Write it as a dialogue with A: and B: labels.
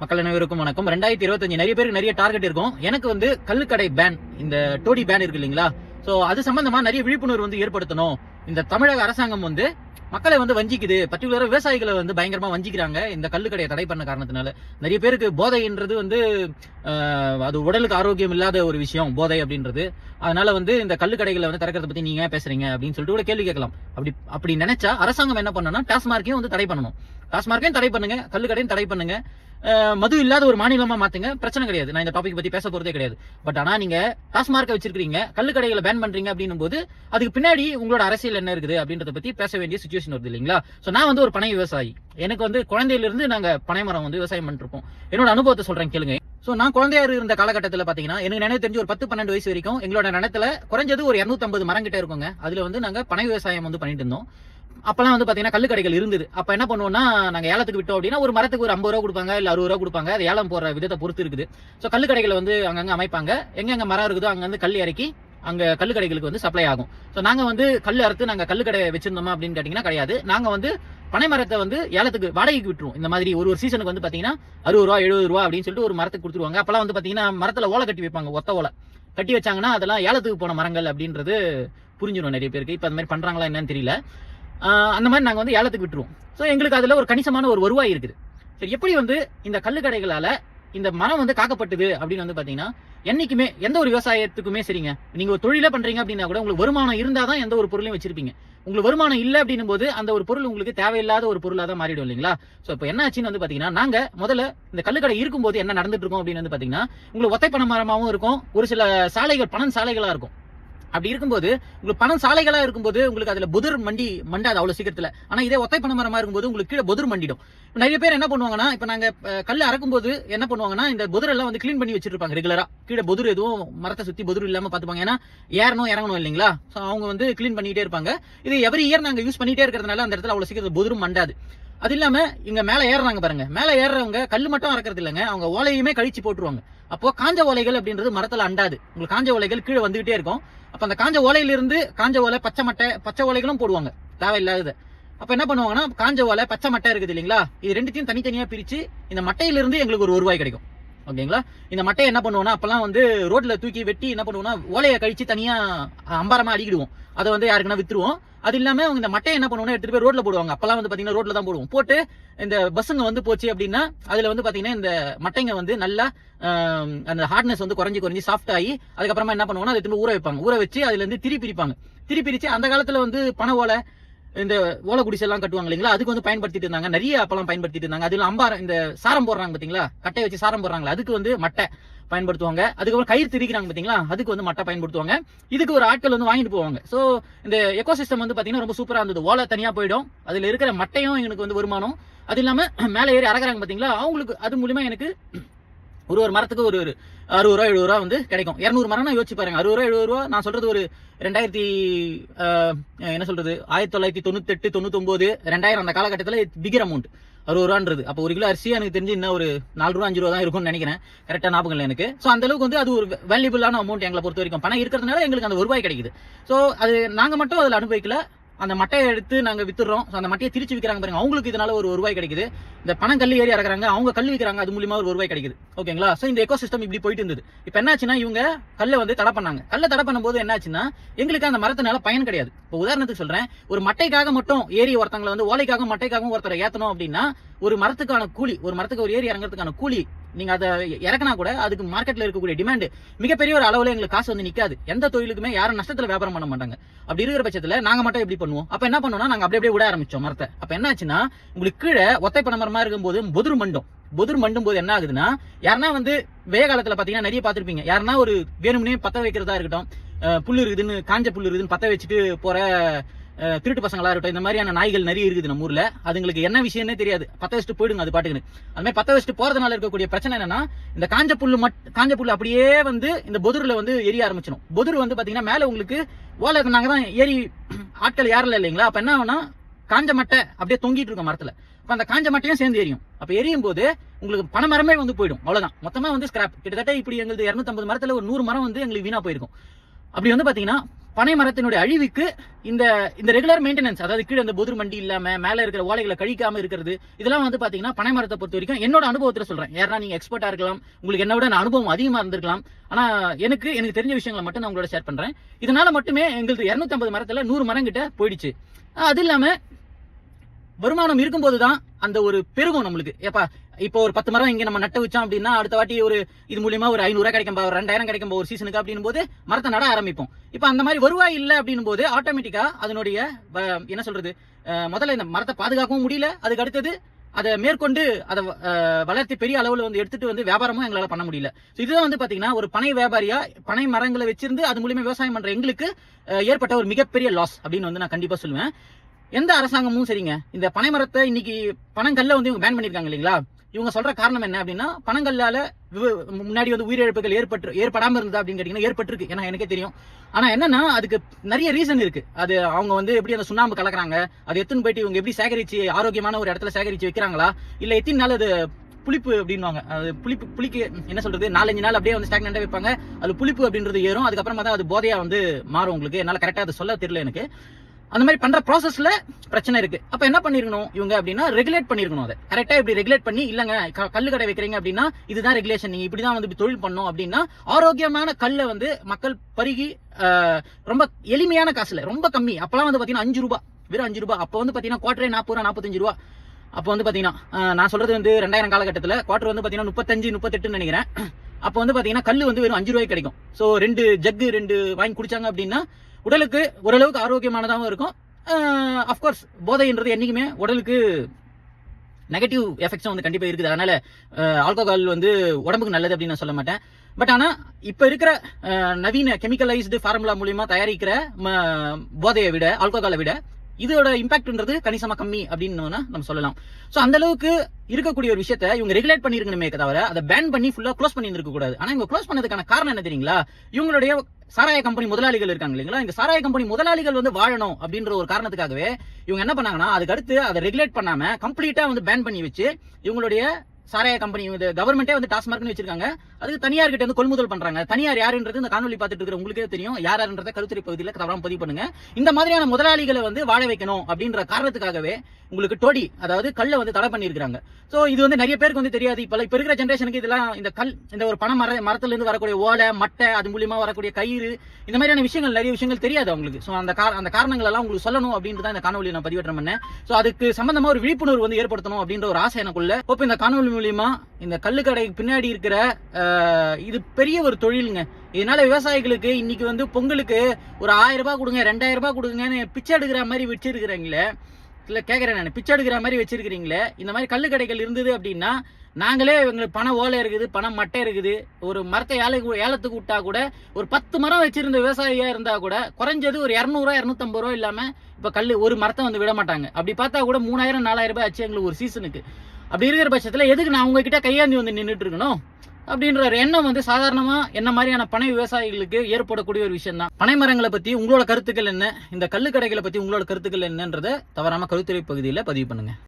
A: மக்கள் அனைவருக்கும் வணக்கம். ரெண்டாயிரத்தி இருபத்தஞ்சு நிறைய பேருக்கு நிறைய டார்கெட் இருக்கும். எனக்கு வந்து கல்லுக்கடை பேன் இந்த டோடி பேன் இருக்கு இல்லைங்களா? சோ அது சம்பந்தமா நிறைய விழிப்புணர்வு வந்து ஏற்படுத்தணும். இந்த தமிழக அரசாங்கம் வந்து மக்களை வந்து வஞ்சிக்குது. பர்டிகுலரா விவசாயிகளை வந்து பயங்கரமா வஞ்சிக்கிறாங்க. இந்த கல்லுக்கடையை தடை பண்ண காரணத்தினால. நிறைய பேருக்கு போதைன்றது வந்து அது உடலுக்கு ஆரோக்கியம் இல்லாத ஒரு விஷயம் போதை அப்படின்றது. அதனால வந்து இந்த கல்லுக்கடைகளை வந்து திறக்கிறத பத்தி நீங்க பேசுறீங்க அப்படின்னு சொல்லிட்டு கூட கேள்வி கேட்கலாம். அப்படி அப்படி நினைச்சா அரசாங்கம் என்ன பண்ணணும்னா டாஸ்மார்க்கையும் வந்து தடை பண்ணணும். டாஸ்மார்க்கையும் தடை பண்ணுங்க கல்லுக்கடையும் தடை பண்ணுங்க. மது இல்லாத ஒரு மாநிலமா மாத்துங்க. பிரச்சனை கிடையாது. நான் இந்த டாபிக் பத்தி பேச போறதே கிடையாது. பட் ஆனா நீங்க டாஸ்மார்க்கை வச்சிருக்கீங்க கல்லு கடைகளை பேன் பண்றீங்க அப்படின்னும் போது அதுக்கு பின்னாடி உங்களோட அரசியல் என்ன இருக்குது அப்படின்றத பத்தி பேச வேண்டிய சுச்சுவேஷன் வருது இல்லைங்களா? சோ நான் வந்து ஒரு பனை விவசாயி. எனக்கு வந்து குழந்தையில இருந்து நாங்க பனை மரம் வந்து விவசாயம் பண்ணிருப்போம் என்னோட அனுபவத்தை சொல்றேன் கேளுங்க. சோ நான் குழந்தையா இருந்த காலகட்டத்தில் பாத்தீங்கன்னா எனக்கு நினைவு தெரிஞ்சு ஒரு பத்து பன்னெண்டு வயசு வரைக்கும் எங்களோட நிலத்துல குறைஞ்சது ஒரு 250 மரம் கிட்ட இருக்குங்க. அதுல வந்து நாங்க பனை விவசாயம் வந்து பண்ணிட்டு இருந்தோம். அப்போல்லாம் வந்து பார்த்தீங்கன்னா கல்லு கடைகள் இருந்தது. அப்போ என்ன பண்ணுவோம்னா நாங்கள் ஏலத்துக்கு விட்டோம் அப்படின்னா ஒரு மரத்துக்கு ஒரு ஐம்பது ரூபா கொடுப்பாங்க இல்லை அறுபது ரூபா கொடுப்பாங்க. அது ஏலம் போடுற விதத்தை பொறுத்து இருக்குது. ஸோ கல்லு கடைகளை வந்து அங்கங்கே அமைப்பாங்க. எங்க மரம் இருக்குதோ அங்கேருந்து வந்து கல் இறக்கி அங்கே கல்லு கடைகளுக்கு வந்து சப்ளை ஆகும். ஸோ நாங்கள் வந்து கல் அறுத்து நாங்கள் கல்லு கடை வச்சிருந்தோமா அப்படின்னு கேட்டிங்கன்னா கிடையாது. நாங்கள் வந்து பனை மரத்தை வந்து ஏலத்துக்கு வாடகைக்கு விட்டுருவோம். இந்த மாதிரி ஒரு ஒரு சீசனுக்கு வந்து பார்த்தீங்கன்னா அறுபது ரூபா எழுபது ரூபா அப்படின்னு சொல்லிட்டு ஒரு மரத்துக்கு கொடுத்துருவாங்க. அப்போல்லாம் வந்து பார்த்தீங்கன்னா மரத்தில் ஓலை கட்டி வைப்பாங்க ஒத்த ஓலை. கட்டி வச்சாங்கன்னா அதெல்லாம் ஏலத்துக்கு போன மரங்கள் அப்படின்றது புரிஞ்சிடும் நிறைய பேருக்கு. இப்போ அந்த மாதிரி பண்ணுறாங்களா என்னன்னு தெரியல. அந்த மாதிரி நாங்கள் வந்து ஏலத்துக்கு விட்டுருவோம். ஸோ எங்களுக்கு அதில் ஒரு கணிசமான ஒரு வருவாய் இருக்குது. சரி எப்படி வந்து இந்த கல்லுக்கடைகளால் இந்த மரம் வந்து காக்கப்பட்டது அப்படின்னு வந்து பார்த்தீங்கன்னா என்றைக்குமே எந்த ஒரு விவசாயத்துக்குமே சரிங்க. நீங்கள் ஒரு தொழிலே பண்ணுறீங்க அப்படின்னா கூட உங்களுக்கு வருமானம் இருந்தால் தான் எந்த ஒரு பொருளையும் வச்சிருப்பீங்க. உங்களுக்கு வருமானம் இல்லை அப்படின்னும் போது அந்த ஒரு பொருள் உங்களுக்கு தேவையில்லாத ஒரு பொருளாக தான் மாறிடும் இல்லைங்களா? ஸோ இப்போ என்ன ஆச்சுன்னு வந்து பார்த்தீங்கன்னா நாங்கள் முதல்ல இந்த கல்லுக்கடை இருக்கும்போது என்ன நடந்துட்டு இருக்கோம் அப்படின்னு வந்து பார்த்தீங்கன்னா உங்களுக்கு ஒத்தை பண மரமாகவும் இருக்கும். ஒரு சில சாலைகள் பணம் சாலைகளாக இருக்கும். அப்படி இருக்கும்போது உங்களுக்கு பணம் சாலைகளாக இருக்கும்போது உங்களுக்கு அதில் புதிர் மண்டி மண்டாது அவ்வளோ சீக்கிரத்தில். ஆனால் இதே ஒத்தை பண மரமாக இருக்கும்போது உங்களுக்கு கீழே புதிர் மண்டிடும். நிறைய பேர் என்ன பண்ணுவாங்கன்னா இப்போ நாங்கள் கல் அறக்கும்போது என்ன பண்ணுவாங்கன்னா இந்த புதிரெல்லாம் வந்து க்ளீன் பண்ணி வச்சிருப்பாங்க ரெகுலராக கீழே புதிர் எதுவும் மரத்தை சுற்றி புதிர் இல்லாமல் பார்த்துப்பாங்க. ஏன்னா ஏறணும் இறங்கணும் இல்லைங்களா? ஸோ அவங்க வந்து க்ளீன் பண்ணிட்டே இருப்பாங்க. இது எவ்ரி இயர் நாங்கள் யூஸ் பண்ணிட்டே இருக்கிறதுனால அந்த இடத்துல அவ்வளோ சீக்கிரம் புதிரும் மண்டாது. அது இல்லாம இங்க மேல ஏறுறாங்க பாருங்க. மேல ஏறுறவங்க கல் மட்டும் அறக்கிறது இல்லைங்க. அவங்க ஓலையுமே கழிச்சு போட்டுருவாங்க. அப்போ காஞ்ச ஓலைகள் அப்படின்றது மரத்துல அண்டாது. உங்களுக்கு காஞ்ச ஓலைகள் கீழே வந்துகிட்டே இருக்கும். அப்ப அந்த காஞ்ச ஓலையிலிருந்து காஞ்ச ஓலை பச்சை மட்டை பச்சை ஓலைகளும் போடுவாங்க. தேவையில்லாதது. அப்ப என்ன பண்ணுவாங்கன்னா காஞ்ச ஓலை பச்சை மட்டை இருக்குது இல்லைங்களா? இது ரெண்டுத்தையும் தனித்தனியா பிரிச்சு இந்த மட்டையிலிருந்து எங்களுக்கு ஒரு ரூபாய் கிடைக்கும். ஓகேங்களா? இந்த மட்டையை என்ன பண்ணுவோம்னா அப்பெல்லாம் வந்து ரோட்ல தூக்கி வெட்டி என்ன பண்ணுவோம்னா ஓலையை கழிச்சு தனியா அம்பாரமா அடிக்கிடுவோம். அதை வந்து யாருக்குன்னா வித்துருவோம். அது இல்லாமல் அவங்க இந்த மட்டையை என்ன பண்ணுவோம்னா எடுத்துட்டு போய் ரோட்ல போடுவாங்க. அப்பெல்லாம் வந்து பார்த்தீங்கன்னா ரோட்ல தான் போடுவோம். போட்டு இந்த பஸ்ஸுங்க வந்து போச்சு அப்படின்னா அதில் வந்து பார்த்தீங்கன்னா இந்த மட்டைங்க வந்து நல்லா அந்த ஹார்ட்னஸ் வந்து குறைஞ்சி குறைஞ்சி சாஃப்ட் ஆகி அதுக்கப்புறமா என்ன பண்ணுவாங்கன்னா அதை திரும்ப ஊற வைப்பாங்க. ஊற வச்சு அதில் இருந்து திரி பிரிப்பாங்க. திரி பிரித்து அந்த காலத்தில் வந்து பனை ஓலை இந்த ஓலை குடிசெல்லாம் கட்டுவாங்க இல்லைங்களா? அதுக்கு வந்து பயன்படுத்திட்டு இருந்தாங்க. நிறைய அப்பெல்லாம் பயன்படுத்திட்டு இருந்தாங்க. அதில் அம்பாரம் இந்த சாரம் போடுறாங்க பார்த்தீங்களா கட்டை வச்சு சாரம் போடுறாங்களா அதுக்கு வந்து மட்டை. பயன்படுத்துவாங்க. அதுக்கப்புறம் கயிறு திரிக்கிறாங்க பார்த்தீங்களா அதுக்கு வந்து மட்டை பயன்படுத்துவாங்க. இதுக்கு ஒரு ஆட்கள் வந்து வாங்கிட்டு போவாங்க. ஸோ இந்த எக்கோசிஸ்டம் வந்து பார்த்தீங்கன்னா ரொம்ப சூப்பராக இருந்தது. ஓலை தனியாக போயிடும். அதில் இருக்கிற மட்டையும் எனக்கு வந்து வருமானம். அது இல்லாமல் மேலே ஏறி அறக்குறாங்க பார்த்தீங்களா அவங்களுக்கு அது மூலிமா எனக்கு ஒரு ஒரு மரத்துக்கு ஒரு ஒரு அறுபது ரூபா எழுபது ரூபா வந்து கிடைக்கும். இரநூறு மரம்னா யோசிச்சு பாருங்க. அறுபது ரூபா எழுபது ரூபா நான் சொல்றது ஒரு ரெண்டாயிரத்தி என்ன சொல்றது? ஆயிரத்தி தொள்ளாயிரத்தி தொண்ணூத்தெட்டு தொண்ணூத்தொன்பது ரெண்டாயிரம் அந்த காலகட்டத்தில் பிகர் அமௌண்ட் அறுபது ரூபான்றது. அப்போ ஒரு கிலோ அரிசி எனக்கு தெரிஞ்சு இன்னும் ஒரு நாலு ரூபா அஞ்சு ரூபா தான் இருக்கும்னு நினைக்கிறேன். கரெக்டாக ஞாபகம் இல்லை எனக்கு. ஸோ அந்த அளவுக்கு வந்து அது ஒரு வேல்யூபிளான அமௌண்ட் எங்களை பொறுத்த வரைக்கும். பணம் இருக்கிறதுனால எங்களுக்கு அந்த வருவாய் கிடைக்குது. ஸோ அது நாங்கள் மட்டும் அதில் அனுபவிக்கல. அந்த மட்டையை எடுத்து நாங்கள் வித்துறோம் ஸோ அந்த மட்டையை திருச்சி விற்கிறாங்க பாருங்க. அவங்களுக்கு இதனால ஒரு வருவாய் கிடைக்குது. இந்த பணம் கல் ஏறி இறக்குறாங்க. அவங்க கல் விற்கிறாங்க அது மூலியமாக ஒரு வருவாய் கிடைக்குது. ஓகேங்களா? ஸோ இந்த எக்கோ சிஸ்டம் இப்படி போயிட்டு இருந்தது. இப்போ என்னாச்சுன்னா இவங்க கல்லை வந்து தடை பண்ணாங்க. கல்லை தடை பண்ணும்போது என்னாச்சுன்னா எங்களுக்கு அந்த மரத்தினால பயன் கிடையாது. இப்போ உதாரணத்துக்கு சொல்கிறேன் ஒரு மட்டைக்காக மட்டும் ஏறி ஒருத்தங்களை வந்து ஓலைக்காக மட்டைக்காகவும் ஒருத்தரை ஏற்றணும் அப்படின்னா ஒரு மரத்துக்கான கூலி ஒரு மரத்துக்கு ஒரு ஏரி இறங்குறதுக்கான கூலி நீங்கள் அதை இறக்குனா கூட அதுக்கு மார்க்கெட்டில் இருக்கக்கூடிய டிமாண்டு மிகப்பெரிய ஒரு அளவில் எங்களுக்கு காசு வந்து நிற்காது எந்த தொழிலுக்குமே யாரும் நஷ்டத்தில் வியாபாரம் பண்ண மாட்டாங்க. அப்படி இருக்கிற பட்சத்தில் நாங்கள் மட்டும் எப்படி பண்ணுவோம்? அப்போ என்ன பண்ணுவோம்னா நாங்கள் அப்படியே அப்படியே விட ஆரம்பித்தோம் மரத்தை. அப்போ என்ன ஆச்சுன்னா உங்களுக்கு கீழே ஒத்தை பண மரமாக இருக்கும்போது பொதுர் மண்டும். பொதுர் மண்டும் போது என்ன ஆகுதுன்னா யாருன்னா வந்து வெய காலத்தில் பார்த்தீங்கன்னா நிறைய பார்த்துருப்பீங்க. யாருன்னா ஒரு வேணும்னே பற்ற வைக்கிறதா இருக்கட்டும் புல் இருக்குதுன்னு காஞ்ச புல் இருக்குதுன்னு பற்ற வச்சுட்டு போகிற திருட்டு பசங்களா இருக்கட்டும் இந்த மாதிரியான நாய்கள் நிறைய இருக்குது நம்ம ஊர்ல. அதுங்களுக்கு என்ன விஷயம்னே தெரியாது. பத்த வச்சுட்டு போயிடுங்க அது பாட்டுக்குன்னு. அது மாதிரி பத்த வச்சுட்டு போறதுனால இருக்கக்கூடிய பிரச்சனை என்னன்னா இந்த காஞ்ச புல்லு மட் காஞ்ச புல்லு அப்படியே வந்து இந்த பொதுரில் வந்து எரிய ஆரம்பிச்சிடும் பொதுர் வந்து பாத்தீங்கன்னா மேல உங்களுக்கு ஓலை இருந்தாங்க தான் ஏறி ஆட்கள் யாரில் இல்லைங்களா? அப்ப என்ன ஆகுனா காஞ்ச மட்டை அப்படியே தொங்கிட்டு இருக்கும் மரத்துல. அப்போ அந்த காஞ்ச மட்டையும் சேர்ந்து எரியும். அப்போ எரியும் போது உங்களுக்கு பனை மரமே வந்து போயிடும். அவ்வளோதான் மொத்தமாக வந்து ஸ்கிராப் கிட்டத்தட்ட இப்படி எங்களுக்கு 250 மரத்துல ஒரு நூறு மரம் வந்து எங்களுக்கு வீணா போயிருக்கும். அப்படி வந்து பாத்தீங்கன்னா பனை மரத்தினுடைய அழிவுக்கு இந்த இந்த ரெகுலர் மெயின்டெனன்ஸ் அதாவது கீழே இந்த புதிர் மண்டி இல்லாம மேல இருக்கிற ஓலைகளை கழிக்காம இருக்கிறது இதெல்லாம் வந்து பாத்தீங்கன்னா பனை மரத்தை பொறுத்த வரைக்கும் என்னோட அனுபவத்தில் சொல்றேன். யாரா நீங்க எக்ஸ்பர்ட்டா இருக்கலாம் உங்களுக்கு என்ன விட நான் அனுபவம் அதிகமா இருந்திருக்கலாம். ஆனா எனக்கு எனக்கு தெரிஞ்ச விஷயங்களை மட்டும் நான் உங்களோட ஷேர் பண்றேன். இதனால மட்டுமே எங்களுக்கு 250 மரத்துல நூறு மரம் கிட்ட போயிடுச்சு. அது இல்லாம வருமானம் இருக்கும்போது தான் அந்த ஒரு பெருகும் நம்மளுக்கு. ஏப்பா இப்போ ஒரு பத்து மரம் இங்கே நம்ம நட்ட வச்சோம் அப்படின்னா அடுத்த வாட்டி ஒரு இது மூலியமா ஒரு ஐநூறுரூவா கிடைக்கும் ஒரு ரெண்டாயிரம் கிடைக்கும் ஒரு சீசனுக்கு அப்படின்னு போது மரத்தை நட ஆரம்பிப்போம். இப்போ அந்த மாதிரி வருவாய் இல்லை அப்படின்னும் போது ஆட்டோமேட்டிக்கா அதனுடைய என்ன சொல்றது முதல்ல இந்த மரத்தை பாதுகாக்கவும் முடியல. அதுக்கு அடுத்தது அதை மேற்கொண்டு அதை வளர்த்து வளர்த்தி பெரிய அளவில் வந்து எடுத்துட்டு வந்து வியாபாரமும் எங்களால் பண்ண முடியல. ஸோ இதுதான் வந்து பார்த்தீங்கன்னா ஒரு பனை வியாபாரியா பனை மரங்களை வச்சிருந்து அது மூலியமா விவசாயம் பண்ணுற எங்களுக்கு ஏற்பட்ட ஒரு மிகப்பெரிய லாஸ் அப்படின்னு வந்து நான் கண்டிப்பாக சொல்லுவேன். எந்த அரசாங்கமும் சரிங்க இந்த பனை மரத்தை இன்னைக்கு பனங்கல்ல வந்து இவங்க பேன் பண்ணியிருக்காங்க இல்லைங்களா? இவங்க சொல்ற காரணம் என்ன அப்படின்னா பனங்கல்லால முன்னாடி வந்து உயிரிழப்புகள் ஏற்பட்டு ஏற்படாம இருந்தது அப்படின்னு கேட்டீங்கன்னா ஏற்பட்டிருக்கு. ஏன்னா எனக்கே தெரியும். ஆனா என்னன்னா அதுக்கு நிறைய ரீசன் இருக்கு. அது அவங்க வந்து எப்படி அந்த சுண்ணாம்பு கலக்குறாங்க அது எத்தனை போயிட்டு இவங்க எப்படி சேகரிச்சு ஆரோக்கியமான ஒரு இடத்துல சேகரிச்சு வைக்கிறாங்களா? இல்ல எத்தனை நாள் அது புளிப்பு அப்படின்வாங்க அது புளிப்பு புளிக்கு என்ன சொல்றது நாலஞ்சு நாள் அப்படியே வந்து ஸ்டாக்னண்டா வைப்பாங்க. அது புளிப்பு அப்படின்றது ஏறும். அதுக்கப்புறமா தான் அது போதையா வந்து மாறும் உங்களுக்கு. என்னால கரெக்டா அதை சொல்ல தெரியல எனக்கு. அந்த மாதிரி பண்ற ப்ராசஸ்ல பிரச்சனை இருக்கு. அப்ப என்ன பண்ணிருக்கணும் இவங்க அப்படின்னா ரெகுலேட் பண்ணிருக்கணும் அதை. கரெக்டா இப்படி ரெகுலேட் பண்ணி இல்லங்க கல்லு கடை வைக்கிறீங்க அப்படின்னா இதுதான் ரெகுலேஷன் நீங்க இப்படிதான் வந்து தொழில் பண்ணோம் அப்படின்னா ஆரோக்கியமான கல்லை வந்து மக்கள் பருகி ரொம்ப எளிமையான காசுல ரொம்ப கம்மி. அப்பெல்லாம் வந்து பாத்தீங்கன்னா அஞ்சு ரூபாய் வெறும் அஞ்சு ரூபாய் அப்போ வந்து பாத்தீங்கன்னா குவார்டரே நாற்பது ரூபா நாற்பத்தஞ்சு ரூபா. அப்போ வந்து பாத்தீங்கன்னா நான் சொல்றது வந்து ரெண்டாயிரம் காலகட்டத்தில் குவார்டர் வந்து பாத்தீங்கன்னா முப்பத்தஞ்சு முப்பத்தெட்டுன்னு நினைக்கிறேன். அப்போ வந்து பாத்தீங்கன்னா கல் வந்து வெறும் அஞ்சு ரூபாய்க்கு கிடைக்கும். ஸோ ரெண்டு ஜக்கு ரெண்டு வாங்கி குடிச்சாங்க அப்படின்னா உடலுக்கு ஓரளவுக்கு ஆரோக்கியமானதாகவும் இருக்கும். அஃப்கோர்ஸ் போதைன்றது என்றைக்குமே உடலுக்கு நெகட்டிவ் எஃபெக்ட்ஸும் வந்து கண்டிப்பாக இருக்குது. அதனால் ஆல்கோஹால் வந்து உடம்புக்கு நல்லது அப்படின்னு நான் சொல்ல மாட்டேன். பட் ஆனால் இப்போ இருக்கிற நவீன கெமிக்கலைஸ்டு ஃபார்முலா மூலியமாக தயாரிக்கிற ம- போதையை விட ஆல்கோகாலை விட இதோட இம்பாக்ட்ன்றது கணிசமா கம்மி அப்படின்னு நம்ம சொல்லலாம். ஸோ அந்த அளவுக்கு இருக்கக்கூடிய ஒரு விஷயத்த இவங்க ரெகுலேட் பண்ணிருக்கணுமே தவிர அதை பேன் பண்ணி ஃபுல்லா க்ளோஸ் பண்ணி இருக்க கூடாது. ஆனா இவங்க க்ளோஸ் பண்ணதுக்கான காரணம் என்ன தெரியுங்களா? இவங்களுடைய சாராய கம்பெனி முதலாளிகள் இருக்காங்க இல்லைங்களா? இந்த சாராய கம்பெனி முதலாளிகள் வந்து வாழணும் அப்படின்ற ஒரு காரணத்துக்காகவே இவங்க என்ன பண்ணாங்கன்னா அதுக்கு அடுத்து அதை ரெகுலேட் பண்ணாம கம்ப்ளீட்டா வந்து பேன் பண்ணி வச்சு இவங்களுடைய சாராய கம்பெனி வந்து கவர்மெண்ட்டே வந்து டாஸ்மார்க்னு வச்சிருக்காங்க. அதுக்கு தனியார் கிட்ட வந்து கொள்முதல் பண்றாங்க. தனியார் யாருன்றது இந்த காணொலி பார்த்துட்டு இருக்கிற உங்களுக்கே தெரியும். யார் யாருன்றத கருத்துரை பகுதியில் தவறாம பதிவு பண்ணுங்க. இந்த மாதிரியான முதலாளிகளை வந்து வாழ வைக்கணும் அப்படின்ற காரணத்துக்காகவே உங்களுக்கு டோடி அதாவது கல்லை வந்து தடை பண்ணியிருக்காங்க ஸோ இது வந்து நிறைய பேருக்கு வந்து தெரியாது. இப்போ இப்போ இருக்கிற ஜென்ரேஷனுக்கு இதெல்லாம் இந்த கல் இந்த ஒரு பணம் மர மரத்துலேருந்து வரக்கூடிய ஓலை மட்டை அது மூலியமா வரக்கூடிய கயிறு இந்த மாதிரியான விஷயங்கள் நிறைய விஷயங்கள் தெரியாது அவங்களுக்கு. ஸோ அந்த கார அந்த காரணங்கள் எல்லாம் உங்களுக்கு சொல்லணும் அப்படின்ட்டு தான் இந்த காணொலி நான் பதிவேற்றம் பண்ணேன். ஸோ அதுக்கு சம்பந்தமாக ஒரு விழிப்புணர்வு வந்து ஏற்படுத்தணும் அப்படின்ற ஒரு ஆசை எனக்குள்ள இப்போ இந்த காணொலி மூலியமா இந்த கல்லுக்கடை பின்னாடி இருக்கிற இது பெரிய ஒரு தொழிலுங்க. இதனால விவசாயிகளுக்கு இன்னைக்கு வந்து பொங்கலுக்கு ஒரு ஆயிரம் ரூபாய் கொடுங்க ரெண்டாயிரம் ரூபாய் கொடுங்கன்னு பிச்சை எடுக்கிற மாதிரி வச்சிருக்கிறீங்களே இல்லை கேட்குறேன் நான். பிச்சை எடுக்கிற மாதிரி வச்சிருக்கிறீங்களே இந்த மாதிரி கல்லு கடைகள் இருந்தது அப்படின்னா நாங்களே எங்களுக்கு பணம் ஓலை இருக்குது பணம் மட்டை இருக்குது. ஒரு மரத்தை ஏழைக்கு ஏலத்துக்கு விட்டா கூட ஒரு பத்து மரம் வச்சிருந்த விவசாயியா இருந்தால் கூட குறைஞ்சது ஒரு இரநூறுவா இரநூத்தம்பது ரூபா இல்லாமல் இப்போ கல்லு ஒரு மரத்தை வந்து விட மாட்டாங்க. அப்படி பார்த்தா கூட மூணாயிரம் நாலாயிரம் ரூபாய் ஆச்சு எங்களுக்கு ஒரு சீசனுக்கு அப்படி இருக்கிற பட்சத்தில் எதுக்கு நான் உங்ககிட்ட கையாந்தி வந்து நின்றுட்டு இருக்கணும்? அப்படின்ற ஒரு எண்ணம் வந்து சாதாரணமாக என்ன மாதிரியான பனை விவசாயிகளுக்கு ஏற்படக்கூடிய ஒரு விஷயம் தான் பனை மரங்களை பற்றி உங்களோட கருத்துக்கள் என்ன? இந்த கல்லு கடைகளை உங்களோட கருத்துக்கள் என்னன்றதை தவறாமல் கருத்துறை பகுதியில் பதிவு பண்ணுங்கள்